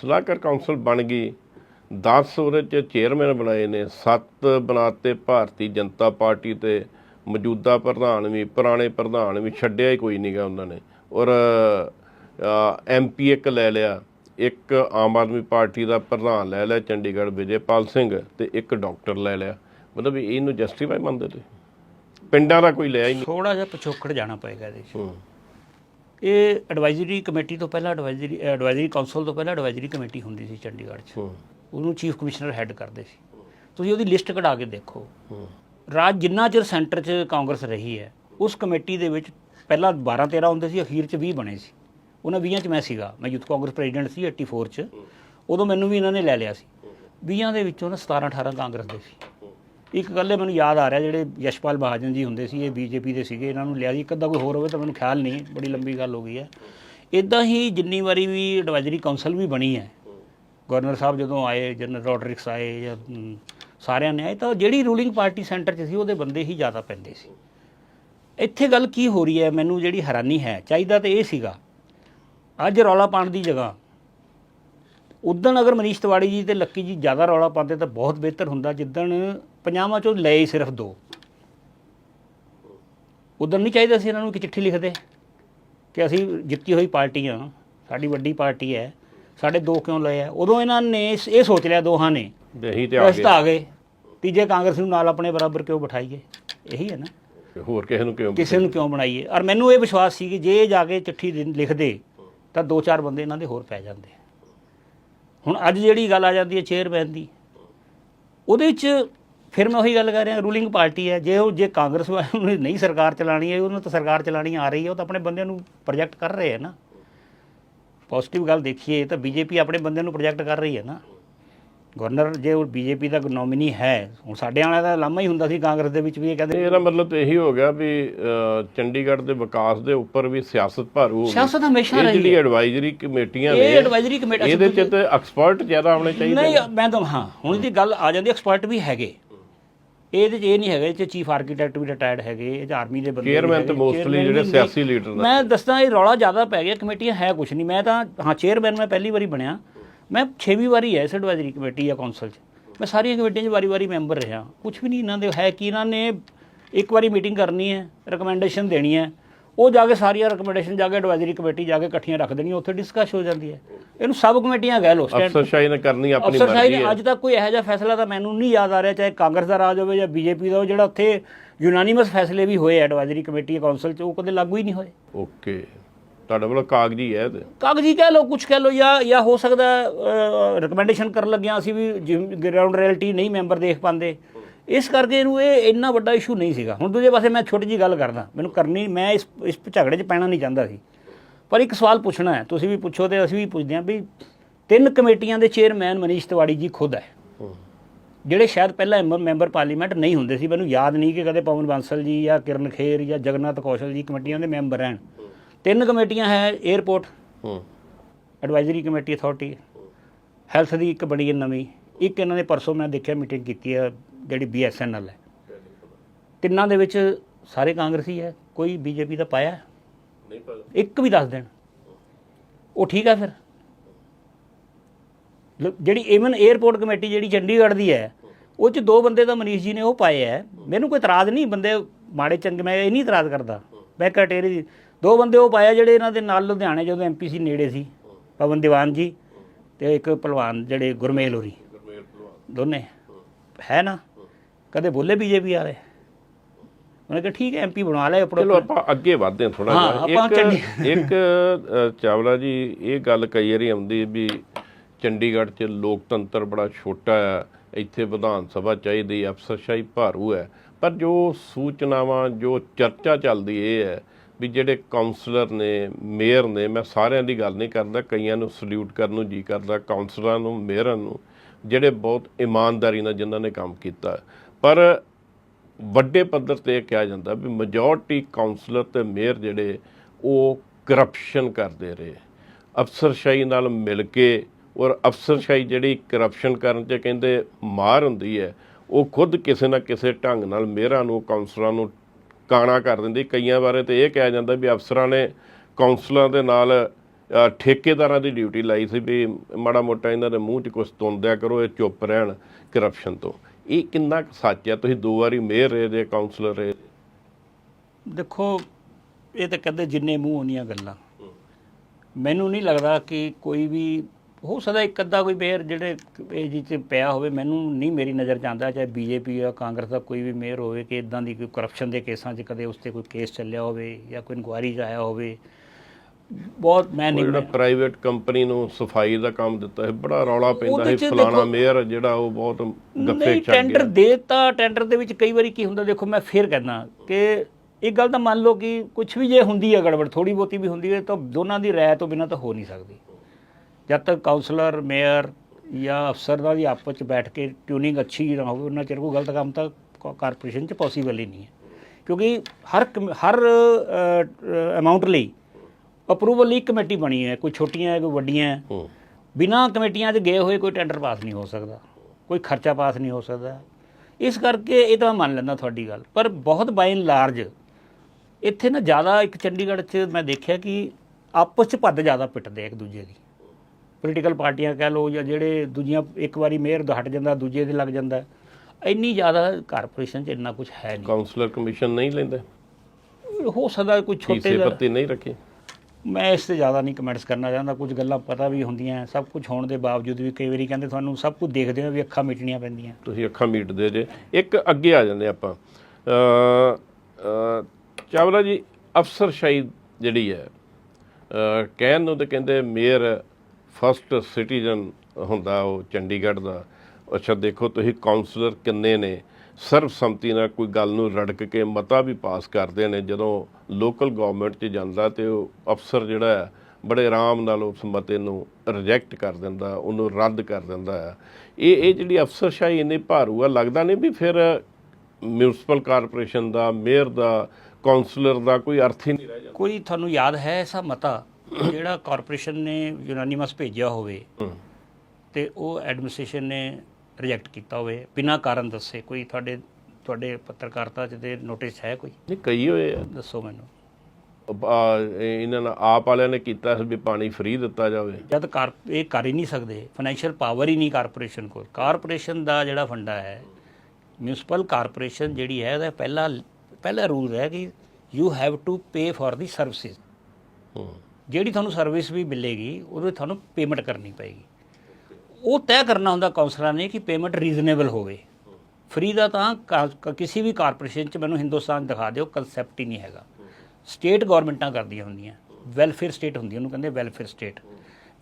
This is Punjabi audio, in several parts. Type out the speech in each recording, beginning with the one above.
ਸਲਾਹਕਾਰ ਕੌਂਸਲ ਬਣ ਗਈ। 10 ਉਹਦੇ ਚ ਚੇਅਰਮੈਨ ਬਣਾਏ ਨੇ। 7 ਬਣਾਤੇ ਭਾਰਤੀ ਜਨਤਾ ਪਾਰਟੀ ਤੇ ਮੌਜੂਦਾ ਪ੍ਰਧਾਨ ਵੀ ਪੁਰਾਣੇ ਪ੍ਰਧਾਨ ਵੀ ਛੱਡਿਆ ਹੀ ਕੋਈ ਨਹੀਂਗਾ ਉਹਨਾਂ ਨੇ। ਔਰ ਐਮਪੀ ਇੱਕ ਲੈ ਲਿਆ। ਇੱਕ ਆਮ ਆਦਮੀ ਪਾਰਟੀ ਦਾ ਪ੍ਰਧਾਨ ਲੈ ਲਿਆ ਚੰਡੀਗੜ੍ਹ ਵਿਜੇਪਾਲ ਸਿੰਘ ਤੇ ਇੱਕ ਡਾਕਟਰ ਲੈ ਲਿਆ। ਮਤਲਬ ਇਹਨੂੰ ਜਸਟੀਫਾਈ ਮੰਨਦੇ ਤੇ ਪਿੰਡਾਂ ਦਾ ਕੋਈ ਲਿਆ ਹੀ ਨਹੀਂ। ਥੋੜਾ ਜਿਹਾ ਪਿਛੋਕੜ ਜਾਣਾ ਪਏਗਾ ਇਹਦੇ 'ਚ। ਹੂੰ। ਇਹ ਐਡਵਾਈਜ਼ਰੀ ਕਮੇਟੀ ਤੋਂ ਪਹਿਲਾਂ ਐਡਵਾਈਜ਼ਰੀ ਐਡਵਾਈਜ਼ਰੀ ਕਾਉਂਸਲ ਤੋਂ ਪਹਿਲਾਂ ਐਡਵਾਈਜ਼ਰੀ ਕਮੇਟੀ ਹੁੰਦੀ ਸੀ ਚੰਡੀਗੜ੍ਹ 'ਚ। ਉਹਨੂੰ ਚੀਫ ਕਮਿਸ਼ਨਰ ਹੈੱਡ ਕਰਦੇ ਸੀ। ਤੁਸੀਂ ਉਹਦੀ ਲਿਸਟ ਕਢਾ ਕੇ ਦੇਖੋ। ਰਾਜ ਜਿੰਨਾ ਚਿਰ ਸੈਂਟਰ 'ਚ ਕਾਂਗਰਸ ਰਹੀ ਹੈ ਉਸ ਕਮੇਟੀ ਦੇ ਵਿੱਚ ਪਹਿਲਾਂ 12 13 ਹੁੰਦੇ ਸੀ ਅਖੀਰ 'ਚ 20 ਬਣੇ ਸੀ। ਉਹਨਾਂ 20 'ਚ ਮੈਂ ਸੀਗਾ। ਮੈਂ ਯੂਥ ਕਾਂਗਰਸ ਪ੍ਰੈਜ਼ੀਡੈਂਟ ਸੀ 84 'ਚ। ਉਦੋਂ ਮੈਨੂੰ ਵੀ ਇਹਨਾਂ ਨੇ ਲੈ ਲਿਆ ਸੀ। 20 ਦੇ ਵਿੱਚੋਂ ਨਾ 17 18 ਕਾਂਗਰਸ ਦੇ ਸੀ। ਇੱਕ ਗੱਲ ਇਹ ਮੈਨੂੰ ਯਾਦ ਆ ਰਿਹਾ, ਜਿਹੜੇ ਯਸ਼ਪਾਲ ਮਹਾਜਨ ਜੀ ਹੁੰਦੇ ਸੀ, ਇਹ ਬੀਜੇਪੀ ਦੇ ਸੀਗੇ, ਇਹਨਾਂ ਨੂੰ ਲਿਆ ਸੀ। ਇੱਕ ਅੱਧਾ ਕੋਈ ਹੋਰ ਹੋਵੇ ਤਾਂ ਮੈਨੂੰ ਖਿਆਲ ਨਹੀਂ, ਬੜੀ ਲੰਬੀ ਗੱਲ ਹੋ ਗਈ ਹੈ। ਇਦਾਂ ਹੀ ਜਿੰਨੀ ਵਾਰੀ ਵੀ ਐਡਵਾਈਜ਼ਰੀ ਕਾਉਂਸਲ ਵੀ ਬਣੀ ਹੈ, ਗਵਰਨਰ ਸਾਹਿਬ ਜਦੋਂ ਆਏ, ਜਨਰਲ ਰੋਡਰਿਕਸ ਆਏ ਜਾਂ ਸਾਰਿਆਂ ਨੇ ਆਏ, ਤਾਂ ਜਿਹੜੀ ਰੂਲਿੰਗ ਪਾਰਟੀ ਸੈਂਟਰ 'ਚ ਸੀ, ਉਹਦੇ ਬੰਦੇ ਹੀ ਜ਼ਿਆਦਾ ਪੈਂਦੇ ਸੀ। ਇੱਥੇ ਗੱਲ ਕੀ ਹੋ ਰਹੀ ਹੈ? ਮੈਨੂੰ ਜਿਹੜੀ ਹੈਰਾਨੀ ਹੈ, ਚਾਹੀਦਾ ਤਾਂ ਇਹ ਸੀਗਾ, ਅੱਜ ਰੌਲਾ ਪਾਉਣ ਦੀ ਜਗ੍ਹਾ, ਉਦਣ ਅਗਰ ਮਨੀਸ਼ ਤਿਵਾੜੀ ਜੀ ਤੇ ਲੱਕੀ ਜੀ ਜ਼ਿਆਦਾ ਰੌਲਾ ਪਾਉਂਦੇ ਤਾਂ ਬਹੁਤ ਬਿਹਤਰ ਹੁੰਦਾ, ਜਿੱਦਣ ਪੰਜਾਬਾਂ ਚੋਂ ਲਏ ਸਿਰਫ ਦੋ। ਉਦਣ ਨਹੀਂ ਚਾਹੀਦਾ ਸੀ ਇਹਨਾਂ ਨੂੰ ਕਿ ਚਿੱਠੀ ਲਿਖਦੇ ਕਿ ਅਸੀਂ ਜਿੱਤੀ ਹੋਈ ਪਾਰਟੀ ਹਾਂ ਸਾਡੀ ਵੱਡੀ ਪਾਰਟੀ ਹੈ ਸਾਡੇ ਦੋ ਕਿਉਂ ਲਏ ਆ ਉਦੋਂ ਇਹਨਾਂ ਨੇ ਇਹ ਸੋਚ ਲਿਆ ਦੋਹਾਂ ਨੇ ਅਸੀਂ ਤੇ ਆ ਅਸੀਂ ਤਾਂ ਗਏ। ਆ ਗਏ। ਤੀਜੇ ਕਾਂਗਰਸ ਨੂੰ ਨਾਲ ਆਪਣੇ ਬਰਾਬਰ ਕਿਉਂ ਬਿਠਾਈਏ? ਇਹੀ ਹੈ ਨਾ। ਹੋਰ ਕਿਸੇ ਨੂੰ ਕਿਉਂ ਕਿਸੇ ਨੂੰ ਕਿਉਂ ਬਣਾਈਏ? ਔਰ ਮੈਨੂੰ ਇਹ ਵਿਸ਼ਵਾਸ ਸੀ ਕਿ ਜੇ ਇਹ ਜਾ ਕੇ ਚਿੱਠੀ ਲਿਖਦੇ ਤਾਂ ਦੋ ਚਾਰ ਬੰਦੇ ਇਹਨਾਂ ਦੇ ਹੋਰ ਪੈ ਜਾਂਦੇ। ਹੁਣ ਅੱਜ ਜਿਹੜੀ ਗੱਲ ਆ ਜਾਂਦੀ ਹੈ ਚੇਅਰਮੈਨ ਦੀ ਉਹਦੇ ਵਿੱਚ ਫਿਰ ਮੈਂ ਉਹੀ ਗੱਲ ਕਰ ਰਿਹਾ ਰੂਲਿੰਗ ਪਾਰਟੀ ਹੈ ਜੇ ਉਹ ਜੇ ਕਾਂਗਰਸ ਵਾਲਿਆਂ ਨੂੰ ਨਹੀਂ ਸਰਕਾਰ ਚਲਾਣੀ ਹੈ ਉਹਨੂੰ ਤਾਂ ਸਰਕਾਰ ਚਲਾਣੀ ਆ ਰਹੀ ਹੈ ਉਹ ਤਾਂ ਆਪਣੇ ਬੰਦਿਆਂ ਨੂੰ ਪ੍ਰੋਜੈਕਟ ਕਰ ਰਹੇ ਹੈ ਨਾ। ਪੋਜ਼ਿਟਿਵ ਗੱਲ ਦੇਖੀਏ ਤਾਂ ਬੀਜੇਪੀ ਆਪਣੇ ਬੰਦਿਆਂ ਨੂੰ ਪ੍ਰੋਜੈਕਟ ਕਰ ਰਹੀ ਹੈ ਨਾ। ਗਵਰਨਰ ਜੇ ਉਹ ਬੀਜੇਪੀ ਦਾ ਨੋਮਿਨੀ ਹੈ ਹੁਣ ਸਾਡੇ ਵਾਲਿਆਂ ਦਾ ਲਾਮਾ ਹੀ ਹੁੰਦਾ ਸੀ ਕਾਂਗਰਸ ਦੇ ਵਿੱਚ ਵੀ ਇਹ ਕਹਿੰਦੇ ਇਹਦਾ ਮਤਲਬ ਤਾਂ ਇਹੀ ਹੋ ਗਿਆ ਵੀ ਚੰਡੀਗੜ੍ਹ ਦੇ ਵਿਕਾਸ ਦੇ ਉੱਪਰ ਵੀ ਸਿਆਸਤ ਭਾਰੂ ਹੋ ਗਈ। ਸਿਆਸਤ ਹਮੇਸ਼ਾ ਇਹ ਰਹੀ ਜਿਹੜੀ ਹੈ ਐਡਵਾਈਜ਼ਰੀ ਕਮੇਟੀਆਂ ਇਹ ਨੇ ਐਡਵਾਈਜ਼ਰੀ ਕਮੇਟੀ ਇਹਦੇ ਚ ਤੇ ਐਕਸਪਰਟ ਜ਼ਿਆਦਾ ਆਉਣੇ ਚਾਹੀਦੇ ਨਹੀਂ ਮੈਂ ਤਾਂ ਹਾਂ ਹੁਣ ਇਹਦੀ ਗੱਲ ਆ ਜਾਂਦੀ ਐਕਸਪਰਟ ਵੀ ਹੈਗੇ। ਇਹਦੇ 'ਚ ਇਹ ਨਹੀਂ ਹੈਗਾ ਇਹ 'ਚ ਚੀਫ ਆਰਕੀਟੈਕਟ ਵੀ ਰਿਟਾਇਰਡ ਹੈਗੇ ਇਹ 'ਚ ਆਰਮੀ ਦੇ ਬੰਦੇ ਵੀ ਚੇਅਰਮੈਨ ਹੈਗੇ, ਤੇ ਮੋਸਟਲੀ chairman ਜਿਹੜੇ ਵੀ ਸਿਆਸੀ ਲੀਡਰ ਨੇ। ਮੈਂ ਦੱਸਦਾ ਇਹ ਰੌਲਾ ਜ਼ਿਆਦਾ ਪੈ ਗਿਆ ਕਮੇਟੀਆਂ ਹੈ ਕੁਛ ਨਹੀਂ। ਮੈਂ ਤਾਂ ਹਾਂ ਚੇਅਰਮੈਨ ਮੈਂ ਪਹਿਲੀ ਵਾਰੀ ਬਣਿਆ। ਮੈਂ 6ਵੀਂ ਵਾਰੀ ਹੈ ਇਸ ਐਡਵਾਈਜ਼ਰੀ ਕਮੇਟੀ ਜਾਂ ਕੌਂਸਲ 'ਚ। ਮੈਂ ਸਾਰੀਆਂ ਕਮੇਟੀਆਂ 'ਚ ਵਾਰੀ-ਵਾਰੀ ਮੈਂਬਰ ਰਿਹਾ। ਕੁਛ ਵੀ ਨਹੀਂ ਇਹਨਾਂ ਦੇ ਹੈ ਕਿ ਇਹਨਾਂ ਨੇ ਇੱਕ ਵਾਰੀ ਮੀਟਿੰਗ ਕਰਨੀ ਹੈ ਰეკਮੈਂਡੇਸ਼ਨ ਦੇਣੀ ਹੈ। ਉਹ ਜਾ ਕੇ ਸਾਰੀਆਂ ਰეკਮੈਂਡੇਸ਼ਨ ਜਾ ਕੇ ਐਡਵਾਈਜ਼ਰੀ ਕਮੇਟੀ ਜਾ ਕੇ ਇਕੱਠੀਆਂ ਰੱਖ ਦੇਣੀ ਉੱਥੇ ਡਿਸਕਸ ਹੋ ਜਾਂਦੀ ਹੈ। ਇਹਨੂੰ ਸਭ ਕਮੇਟੀਆਂ ਕਹਿ ਲੋ ਸਟੈਂਡ ਅਫਸਰਸ਼ਾਹੀ ਨੇ ਕਰਨੀ ਆਪਣੀ ਮਰਜ਼ੀ ਹੈ। ਅੱਜ ਤੱਕ ਕੋਈ ਇਹੋ ਜਿਹਾ ਫੈਸਲਾ ਤਾਂ ਮੈਨੂੰ ਨਹੀਂ ਯਾਦ ਆ ਰਿਹਾ ਚਾਹੇ ਕਾਂਗਰਸ ਦਾ ਰਾਜ ਹੋਵੇ ਜਾਂ ਬੀਜੇਪੀ ਦਾ ਉਹ ਜਿਹੜਾ ਉੱਥੇ ਯੂਨਾਨੀਮਸ ਫੈਸਲੇ ਵੀ ਹੋਏ ਐਡਵਾਈਜ਼ਰੀ ਕਮੇਟੀ ਕੌਂਸਲ 'ਚ ਉਹ ਕਦੇ ਲਾਗੂ ਹੀ ਨਹੀਂ ਹੋਏ। ਓਕੇ। ਤੁਹਾਡਾ ਵੱਲੋਂ ਕਾਗਜ਼ੀ ਹੈ ਤੇ? ਕਾਗਜ਼ੀ ਕਹਿ ਲੋ ਕੁਝ ਕਹਿ ਲੋ ਜਾਂ ਜਾਂ ਹੋ ਸਕਦਾ ਰეკਮੈਂਡੇਸ਼ਨ ਕਰਨ ਲੱਗਿਆ ਅਸੀਂ ਵੀ ਗਰਾਊਂਡ ਰਿਐਲਿਟੀ ਨਹੀਂ ਮੈਂਬਰ ਦੇਖ ਪਾਉਂਦੇ। ਇਸ ਕਰਕੇ ਇਹਨੂੰ ਇਹ ਇੰਨਾ ਵੱਡਾ ਇਸ਼ੂ ਨਹੀਂ ਸੀਗਾ। ਹੁਣ ਦੂਜੇ ਪਾਸੇ ਮੈਂ ਛੋਟੀ ਜੀ ਗੱਲ ਕਰਦਾ। ਮੈਨੂੰ ਕਰਨੀ ਮੈਂ ਇਸ ਇਸ ਝਗੜੇ 'ਚ ਪੈਣਾ ਨਹੀਂ ਚਾਹੁੰਦਾ ਸੀ। ਪਰ ਇੱਕ ਸਵਾਲ ਪੁੱਛਣਾ ਹੈ। ਤੁਸੀਂ ਵੀ ਪੁੱਛੋ ਤੇ ਅਸੀਂ ਵੀ ਪੁੱਛਦੇ ਹਾਂ ਵੀ ਤਿੰਨ ਕਮੇਟੀਆਂ ਦੇ ਚੇਅਰਮੈਨ ਮਨੀਸ਼ ਤਿਵਾੜੀ ਜੀ ਖੁਦ ਹੈ। ਜਿਹੜੇ ਸ਼ਾਇਦ ਪਹਿਲਾਂ ਮੈਂਬਰ- ਮੈਂਬਰ ਪਾਰਲੀਮੈਂਟ ਨਹੀਂ ਹੁੰਦੇ ਸੀ ਮੈਨੂੰ ਯਾਦ ਨਹੀਂ ਕਿ ਕਦੇ ਪਵਨ ਬਾਂਸਲ ਜੀ ਜਾਂ ਕਿਰਨ ਖੇਰ ਜਾਂ ਜਗਨਨਾਥ ਕੌਸ਼ਲ ਜੀ ਕਮੇਟੀਆਂ ਦੇ ਮੈਂਬਰ ਰਹਿਣ। ਤਿੰਨ ਕਮੇਟੀਆਂ ਹੈ airport advisory committee authority health ਦੀ ਇੱਕ ਬਣੀ ਹੈ ਨਵੀਂ ਇੱਕ ਇਹਨਾਂ ਨੇ ਪਰਸੋਂ ਮੈਂ ਦੇਖਿਆ ਮੀਟਿੰਗ ਕੀਤੀ ਹੈ ਜਿਹੜੀ ਬੀਐਸਐਨਐਲ ਹੈ। ਤਿੰਨਾਂ ਦੇ ਵਿੱਚ ਸਾਰੇ ਕਾਂਗਰਸੀ ਹੈ ਕੋਈ ਬੀਜੇਪੀ ਦਾ ਪਾਇਆ? ਨਹੀਂ ਪਤਾ ਇੱਕ ਵੀ ਦੱਸ ਦੇਣ। ਉਹ ਠੀਕ ਹੈ ਫਿਰ? ਜਿਹੜੀ ਈਵਨ 에ਅਰਪੋਰਟ ਕਮੇਟੀ ਜਿਹੜੀ ਚੰਡੀਗੜ੍ਹ ਦੀ ਹੈ ਉਹ ਚ ਦੋ ਬੰਦੇ ਤਾਂ ਮਨੀਸ਼ ਜੀ ਨੇ ਉਹ ਪਾਏ ਹੈ। ਮੈਨੂੰ ਕੋਈ ਇਤਰਾਜ਼ ਨਹੀਂ ਬੰਦੇ ਮਾੜੇ ਚੰਗੇ ਮੈਂ ਇਹ ਨਹੀਂ ਇਤਰਾਜ਼ ਕਰਦਾ। ਮੈਂ ਕਟੇਰੀ ਦੀ ਦੋ ਬੰਦੇ ਉਹ ਪਾਇਆ ਜਿਹੜੇ ਇਹਨਾਂ ਦੇ ਨਾਲ ਲੁਧਿਆਣੇ ਜਦੋਂ ਐਮਪੀਸੀ ਨੇੜੇ ਸੀ ਪਵਨ ਦੀਵਾਨ ਜੀ ਤੇ ਇੱਕ ਪਹਿਲਵਾਨ ਜਿਹੜੇ ਗੁਰਮੇਲ ਹੋਰੀ। ਦੋਨੇ। ਹੈ ਨਾ? ਕਦੇ ਬੋਲੇ ਬੀਜੇਪੀ ਵਾਲੇ? ਉਹਨੇ ਕਿਹਾ ਠੀਕ ਹੈ ਐਮਪੀ ਬਣਾ ਲੈ ਆਪਣਾ ਚਲੋ ਆਪਾਂ ਅੱਗੇ ਵਧਦੇ ਹਾਂ ਥੋੜਾ ਜਿਹਾ। ਇੱਕ ਇੱਕ ਚਾਵਲਾ ਜੀ ਇਹ ਗੱਲ ਕਈ ਵਾਰੀ ਆਉਂਦੀ ਵੀ ਚੰਡੀਗੜ੍ਹ 'ਚ ਲੋਕਤੰਤਰ ਬੜਾ ਛੋਟਾ ਹੈ। ਇੱਥੇ ਵਿਧਾਨ ਸਭਾ ਚਾਹੀਦੀ ਅਫਸਰਸ਼ਾਹੀ ਭਾਰੂ ਹੈ। ਪਰ ਜੋ ਸੂਚਨਾਵਾਂ ਜੋ ਚਰਚਾ ਚੱਲਦੀ ਇਹ ਹੈ ਵੀ ਜਿਹੜੇ ਕਾਉਂਸਲਰ ਨੇ ਮੇਅਰ ਨੇ ਮੈਂ ਸਾਰਿਆਂ ਦੀ ਗੱਲ ਨਹੀਂ ਕਰਦਾ ਕਈਆਂ ਨੂੰ ਸਲੂਟ ਕਰਨ ਨੂੰ ਜੀ ਕਰਦਾ ਕਾਉਂਸਲਰਾਂ ਨੂੰ ਮੇਅਰਾਂ ਨੂੰ ਜਿਹੜੇ ਬਹੁਤ ਇਮਾਨਦਾਰੀ ਨਾਲ ਜਿਨ੍ਹਾਂ ਨੇ ਕੰਮ ਕੀਤਾ। ਪਰ ਵੱਡੇ ਪੱਧਰ ਤੇ ਇਹ ਕਿਹਾ ਜਾਂਦਾ ਵੀ ਮੈਜੋਰਟੀ ਕਾਉਂਸਲਰ ਤੇ ਮੇਅਰ ਜਿਹੜੇ, ਉਹ ਕਰਪਸ਼ਨ ਕਰਦੇ ਰਹੇ। ਅਫਸਰਸ਼ਾਹੀ ਨਾਲ ਮਿਲ ਕੇ ਔਰ ਅਫਸਰਸ਼ਾਹੀ ਜਿਹੜੀ ਕਰਪਸ਼ਨ ਕਰਨ 'ਚ ਕਹਿੰਦੇ ਮਾਰ ਹੁੰਦੀ ਹੈ, ਉਹ ਖੁਦ ਕਿਸੇ ਨਾ ਕਿਸੇ ਢੰਗ ਨਾਲ ਮੇਅਰਾਂ ਨੂੰ ਕਾਉਂਸਲਰਾਂ ਨੂੰ ਕਾਣਾ ਕਰ ਦਿੰਦੀ। ਕਈਆਂ ਬਾਰੇ ਤੇ ਇਹ ਕਿਹਾ ਜਾਂਦਾ ਵੀ ਅਫਸਰਾਂ ਨੇ ਕਾਉਂਸਲਰਾਂ ਦੇ ਨਾਲ ਠੇਕੇਦਾਰਾਂ ਦੀ ਡਿਊਟੀ ਲਾਈ ਸੀ ਵੀ ਮਾੜਾ ਮੋਟਾ ਇਹਨਾਂ ਦੇ ਮੂੰਹ 'ਚ ਕੁਝ ਤੁੰਦਿਆ ਕਰੋ, ਇਹ ਚੁੱਪ ਰਹਿਣ ਕਰਪਸ਼ਨ ਤੋਂ। ਇਹ ਕਿੰਨਾ ਕੁ ਸੱਚ ਹੈ ਤੁਸੀਂ ਦੋ ਵਾਰੀ ਮੇਅਰ ਰਹੇ ਜੇ ਕਾਉਂਸਲਰ ਰਹੇ ਦੇਖੋ, ਇਹ ਤਾਂ ਕਦੇ ਜਿੰਨੇ ਮੂੰਹ ਉਹਨੀਆਂ ਗੱਲਾਂ। ਮੈਨੂੰ ਨਹੀਂ ਲੱਗਦਾ ਕਿ ਕੋਈ ਵੀ, ਹੋ ਸਕਦਾ ਇੱਕ ਅੱਧਾ ਕੋਈ ਮੇਅਰ ਜਿਹੜੇ ਇਹ ਜੀ ਚ ਪਿਆ ਹੋਵੇ, ਮੈਨੂੰ ਨਹੀਂ ਮੇਰੀ ਨਜ਼ਰ 'ਚ ਆਉਂਦਾ, ਚਾਹੇ ਬੀਜੇਪੀ ਜਾਂ ਕਾਂਗਰਸ ਦਾ ਕੋਈ ਵੀ ਮੇਅਰ ਹੋਵੇ, ਕਿ ਇਦਾਂ ਦੀ ਕੋਈ ਕਰਪਸ਼ਨ ਦੇ ਕੇਸਾਂ 'ਚ ਕਦੇ ਉਸ ਤੇ ਕੋਈ ਕੇਸ ਚੱਲਿਆ ਹੋਵੇ ਜਾਂ ਕੋਈ ਇਨਕੁਆਇਰੀ 'ਚ ਆਇਆ ਹੋਵੇ। ਬਹੁਤ ਮੈਂ ਨਹੀਂ ਜਿਹੜਾ ਪ੍ਰਾਈਵੇਟ ਕੰਪਨੀ ਨੂੰ ਸਫ਼ਾਈ ਦਾ ਕੰਮ ਦਿੱਤਾ ਹੈ ਬੜਾ ਰੌਲਾ ਪੈਂਦਾ ਹੈ ਫਲਾਣਾ ਮੇਅਰ ਜਿਹੜਾ ਉਹ ਬਹੁਤ ਗੱਫੇ ਚੱਕ ਟੈਂਡਰ ਗਿਆ। ਦੇਤਾ ਟੈਂਡਰ ਦੇ ਵਿੱਚ ਕਈ ਵਾਰੀ ਕੀ ਹੁੰਦਾ ਦੇਖੋ ਮੈਂ ਫੇਰ ਕਹਿੰਦਾ ਕਿ ਇੱਕ ਗੱਲ ਤਾਂ ਮੰਨ ਲਓ ਕਿ ਕੁਝ ਵੀ ਜੇ ਹੁੰਦੀ ਹੈ ਗੜਬੜ ਥੋੜੀ ਬਹੁਤੀ ਵੀ ਹੁੰਦੀ ਹੈ ਤਾਂ ਦੋਨਾਂ ਦੀ ਰਾਏ ਤੋਂ ਬਿਨਾਂ ਤਾਂ ਹੋ ਨਹੀਂ ਸਕਦੀ। ਜਦ ਤੱਕ ਕਾਉਂਸਲਰ ਮੇਅਰ ਜਾਂ ਅਫਸਰ ਦਾ ਵੀ ਆਪਸ ਵਿੱਚ ਬੈਠ ਕੇ ਟਿਊਨਿੰਗ ਅੱਛੀ ਨਾ ਹੋਵੇ ਉਹਨਾਂ ਚਿਰ ਕੋਈ ਗਲਤ ਕੰਮ ਤਾਂ ਕਾਰਪੋਰੇਸ਼ਨ 'ਚ ਪੋਸੀਬਲ ਹੀ ਨਹੀਂ ਹੈ। ਕਿਉਂਕਿ ਹਰ ਹਰ ਅਮਾਉਂਟ ਲਈ ਅਪਰੂਵਲ ਲਈ ਕਮੇਟੀ ਬਣੀ ਹੈ ਕੋਈ ਛੋਟੀਆਂ ਹੈ ਕੋਈ ਵੱਡੀਆਂ ਹੈ। ਬਿਨਾਂ ਕਮੇਟੀਆਂ 'ਚ ਗਏ ਹੋਏ ਕੋਈ ਟੈਂਡਰ ਪਾਸ ਨਹੀਂ ਹੋ ਸਕਦਾ ਕੋਈ ਖਰਚਾ ਪਾਸ ਨਹੀਂ ਹੋ ਸਕਦਾ। ਇਸ ਕਰਕੇ ਇਹ ਤਾਂ ਮੰਨ ਲੈਂਦਾ ਤੁਹਾਡੀ ਗੱਲ ਪਰ ਬਹੁਤ ਬਾਈ ਲਾਰਜ ਇੱਥੇ ਨਾ ਜ਼ਿਆਦਾ ਇੱਕ ਚੰਡੀਗੜ੍ਹ 'ਚ ਮੈਂ ਦੇਖਿਆ ਕਿ ਆਪਸ 'ਚ ਪੱਦ ਜ਼ਿਆਦਾ ਪਿੱਟਦੇ ਇੱਕ ਦੂਜੇ ਦੀ। ਪੋਲੀਟੀਕਲ ਪਾਰਟੀਆਂ ਕਹਿ ਲਓ ਜਾਂ ਜਿਹੜੇ ਦੂਜੀਆਂ ਇੱਕ ਵਾਰੀ ਮੇਅਰ ਦਾ ਹਟ ਜਾਂਦਾ ਦੂਜੇ ਦੇ ਲੱਗ ਜਾਂਦਾ ਇੰਨੀ ਜ਼ਿਆਦਾ ਕਾਰਪੋਰੇਸ਼ਨ 'ਚ ਇੰਨਾ ਕੁਝ ਹੈ ਨਹੀਂ। ਕਾਉਂਸਲਰ ਕਮਿਸ਼ਨ ਨਹੀਂ ਲੈਂਦੇ? ਹੋ ਸਕਦਾ ਕੋਈ ਛੋਟੇ ਫੀਸੇ ਪੱਤੀ ਨਹੀਂ ਰੱਖੀ? ਮੈਂ ਇਸ ਤੇ ਜ਼ਿਆਦਾ ਨਹੀਂ ਕਮੈਂਟਸ ਕਰਨਾ ਚਾਹੁੰਦਾ, ਕੁਝ ਗੱਲਾਂ ਪਤਾ ਵੀ ਹੁੰਦੀਆਂ, ਸਭ ਕੁਝ ਹੋਣ ਦੇ ਬਾਵਜੂਦ ਵੀ ਕਈ ਵਾਰੀ ਕਹਿੰਦੇ ਤੁਹਾਨੂੰ ਸਭ ਕੁਝ ਦੇਖਦੇ ਹੋ ਵੀ ਅੱਖਾਂ ਮੀਟਣੀਆਂ ਪੈਂਦੀਆਂ। ਤੁਸੀਂ ਅੱਖਾਂ ਮੀਟਦੇ ਜੇ। ਇੱਕ ਅੱਗੇ ਆ ਜਾਂਦੇ ਆਪਾਂ। ਚਾਵਲਾ ਜੀ ਅਫਸਰਸ਼ਾਹੀ ਜਿਹੜੀ ਹੈ ਕਹਿਣ ਨੂੰ ਤੇ ਕਹਿੰਦੇ ਮੇਅਰ ਫਸਟ ਸਿਟੀਜ਼ਨ ਹੁੰਦਾ ਉਹ ਚੰਡੀਗੜ੍ਹ ਦਾ। ਅੱਛਾ, ਦੇਖੋ ਤੁਸੀਂ ਕਾਉਂਸਲਰ ਕਿੰਨੇ ਨੇ? ਸਰਬਸੰਮਤੀ ਨਾਲ ਕੋਈ ਗੱਲ ਨੂੰ ਰੜਕ ਕੇ ਮਤਾ ਵੀ ਪਾਸ ਕਰਦੇ ਨੇ ਜਦੋਂ ਲੋਕਲ ਗਵਰਨਮੈਂਟ 'ਚ ਜਾਂਦਾ ਤੇ ਉਹ ਅਫਸਰ ਜਿਹੜਾ ਹੈ ਬੜੇ ਆਰਾਮ ਨਾਲ ਉਸ ਮਤੇ ਨੂੰ ਰਿਜੈਕਟ ਕਰ ਦਿੰਦਾ ਉਹਨੂੰ ਰੱਦ ਕਰ ਦਿੰਦਾ ਹੈ ਇਹ ਇਹ ਜਿਹੜੀ ਅਫਸਰਸ਼ਾਹੀ ਇੰਨੀ ਭਾਰੂ ਆ ਲੱਗਦਾ ਨਹੀਂ ਵੀ ਫਿਰ ਮਿਊਨਿਸਪਲ ਕਾਰਪੋਰੇਸ਼ਨ ਦਾ ਮੇਅਰ ਦਾ ਕਾਉਂਸਲਰ ਦਾ ਕੋਈ ਅਰਥ ਹੀ ਨਹੀਂ ਰਹਿ ਜਾਂਦਾ ਕੋਈ ਤੁਹਾਨੂੰ ਯਾਦ ਹੈ ਐਸਾ ਮਤਾ ਜਿਹੜਾ ਕਾਰਪੋਰੇਸ਼ਨ ਨੇ ਯੂਨਾਨੀਮਸ ਭੇਜਿਆ ਹੋਵੇ। ਤੇ ਉਹ ਐਡਮਿਨਿਸਟ੍ਰੇਸ਼ਨ ਨੇ ਰਿਜੈਕਟ ਕੀਤਾ ਹੋਵੇ ਬਿਨਾਂ ਕਾਰਨ ਦੱਸੇ ਕੋਈ ਤੁਹਾਡੇ ਤੁਹਾਡੇ ਪੱਤਰਕਾਰਤਾ 'ਚ ਤੇ ਨੋਟਿਸ ਹੈ ਕੋਈ? ਨਹੀਂ ਕਈ ਹੋਏ ਆ। ਦੱਸੋ ਮੈਨੂੰ। ਆ, ਇਹ ਇਹਨਾਂ ਨਾਲ ਆਪ ਵਾਲਿਆਂ ਨੇ ਕੀਤਾ ਸੀ ਵੀ ਪਾਣੀ ਫ੍ਰੀ ਦਿੱਤਾ ਜਾਵੇ। ਜਦ ਕਾਰ ਇਹ ਕਰ ਹੀ ਨਹੀਂ ਸਕਦੇ। ਫਾਈਨੈਂਸ਼ੀਅਲ ਪਾਵਰ ਹੀ ਨਹੀਂ ਕਾਰਪੋਰੇਸ਼ਨ ਕੋਲ। ਕਾਰਪੋਰੇਸ਼ਨ ਦਾ ਜਿਹੜਾ ਫੰਡਾ ਹੈ ਮਿਊਨਿਸਪਲ ਕਾਰਪੋਰੇਸ਼ਨ ਜਿਹੜੀ ਹੈ ਇਹਦਾ ਪਹਿਲਾ ਪਹਿਲਾ ਰੂਲ ਹੈ ਕਿ you have to pay for the services ਹੂੰ। ਜਿਹੜੀ ਤੁਹਾਨੂੰ ਸਰਵਿਸ ਵੀ ਮਿਲੇਗੀ ਉਹਦੇ ਤੁਹਾਨੂੰ ਪੇਮੈਂਟ ਕਰਨੀ ਪਏਗੀ। ਉਹ ਤੈਅ ਕਰਨਾ ਹੁੰਦਾ ਕਾਉਂਸਲਰਾਂ ਨੇ ਕਿ ਪੇਮੈਂਟ ਰੀਜ਼ਨੇਬਲ ਹੋਵੇ। ਫ੍ਰੀ ਦਾ ਤਾਂ ਕਾ- ਕਿਸੇ ਵੀ ਕਾਰਪੋਰੇਸ਼ਨ 'ਚ ਮੈਨੂੰ ਹਿੰਦੁਸਤਾਨ ਦਿਖਾ ਦਿਓ ਕਨਸੈਪਟ ਹੀ ਨਹੀਂ ਹੈਗਾ। ਸਟੇਟ ਗਵਰਨਮੈਂਟਾਂ ਕਰਦੀਆਂ ਹੁੰਦੀਆਂ ਵੈਲਫੇਅਰ ਸਟੇਟ ਹੁੰਦੀ, ਉਹਨੂੰ ਕਹਿੰਦੇ ਵੈਲਫੇਅਰ ਸਟੇਟ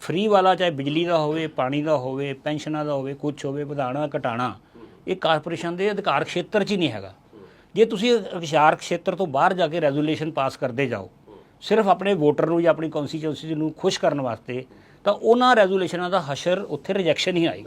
ਫ੍ਰੀ ਵਾਲਾ ਚਾਹੇ ਬਿਜਲੀ ਦਾ ਹੋਵੇ, ਪਾਣੀ ਦਾ ਹੋਵੇ, ਪੈਨਸ਼ਨਾਂ ਦਾ ਹੋਵੇ ਕੁਝ ਹੋਵੇ ਵਧਾਣਾ ਘਟਾਣਾ ਇਹ ਕਾਰਪੋਰੇਸ਼ਨ ਦੇ ਅਧਿਕਾਰ ਖੇਤਰ 'ਚ ਹੀ ਨਹੀਂ ਹੈਗਾ। ਜੇ ਤੁਸੀਂ ਅਧਿਕਾਰ ਖੇਤਰ ਤੋਂ ਬਾਹਰ ਜਾ ਕੇ ਰੈਜ਼ੋਲੂਸ਼ਨ ਪਾਸ ਕਰਦੇ ਜਾਓ, ਸਿਰਫ ਆਪਣੇ ਵੋਟਰ ਨੂੰ ਜਾਂ ਆਪਣੀ ਕਨਸਟੀਚੁਐਂਸੀ ਨੂੰ ਖੁਸ਼ ਕਰਨ ਵਾਸਤੇ ਤਾਂ ਉਹਨਾਂ ਰੈਜ਼ੋਲੂਸ਼ਨਾਂ ਦਾ ਹਸ਼ਰ ਉੱਥੇ ਰਿਜੈਕਸ਼ਨ ਹੀ ਆਈ